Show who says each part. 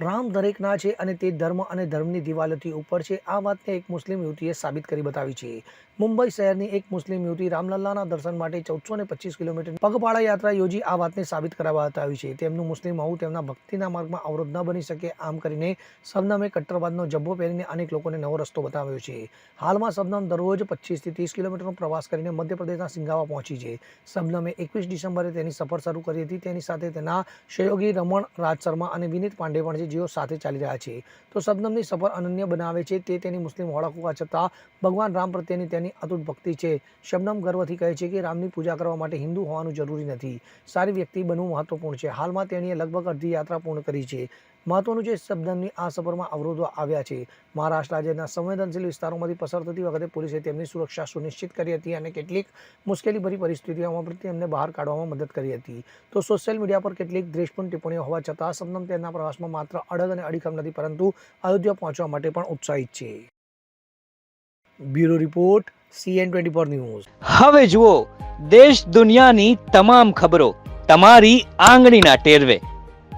Speaker 1: રામ દરેકના છે અને તે ધર્મ અને ધર્મની દિવાલોથી ઉપર છે. આ વાતને એક મુસ્લિમ યુવતીએ સાબિત કરી બતાવી છે. મુંબઈ શહેરની એક મુસ્લિમ યુવતી રામલલ્લાના દર્શન માટે ચૌદસો ને પચીસ કિલોમીટર પગપાળા યાત્રા યોજી આ વાતને સાબિત કરાવવા બતાવી છે. તેમનું મુસ્લિમ હોવું તેમના ભક્તિના માર્ગમાં અવરોધ ન બની શકે. આમ કરીને શબનમે કટ્ટરવાદનો જબ્બો પહેરીને અનેક લોકોને નવો રસ્તો બતાવ્યો છે. હાલમાં શબનમ દરરોજ પચીસથી ત્રીસ કિલોમીટરનો પ્રવાસ કરીને મધ્યપ્રદેશના સિંગાવા પહોંચી છે. શબનમે એકવીસ ડિસેમ્બરે તેની સફર શરૂ કરી હતી. તેની સાથે તેના સહયોગી રમણ રાજ શર્મા અને વિનીત પાંડે પણ છે જેઓ સાથે ચાલી રહ્યા છે. તો શબનમની સફર અનન્ય બનાવે છે તે તેની મુસ્લિમ ઓળખ હોવા છતાં ભગવાન રામ પ્રત્યેની તેની અતૂટ ભક્તિ છે. શબનમ ગર્વથી કહે છે કે રામની પૂજા કરવા માટે હિન્દુ હોવાનું જરૂરી નથી. સારી વ્યક્તિ બનવું મહત્વપૂર્ણ છે. હાલમાં તેણીએ લગભગ અડધી યાત્રા પૂર્ણ કરી છે. મહત્વનું છે, શબ્દની આ સફરમાં અવરોધો આવ્યા છે. મહારાષ્ટ્ર રાજ્યના સંવેદનશીલ વિસ્તારોમાંથી પસાર થતી વખતે પોલીસે તેમની સુરક્ષા સુનિશ્ચિત કરી હતી અને કેટલીક મુશ્કેલીભરી પરિસ્થિતિઓમાં પણ તેમને બહાર કાઢવામાં મદદ કરી હતી. તો સોશિયલ મીડિયા પર કેટલીક દ્વેષપૂર્ણ ટિપ્પણીઓ હોવા છતાં સબનમ તેના પ્રવાસમાં માત્ર અડગ અને અડીખમ નથી, પરંતુ અયોધ્યા પહોંચવા માટે પણ ઉત્સાહિત છે. Bureau report, CN twenty four news.
Speaker 2: હવે જુઓ, દેશ દુનિયાની તમામ ખબરો તમારી આંગળીના ટેરવે.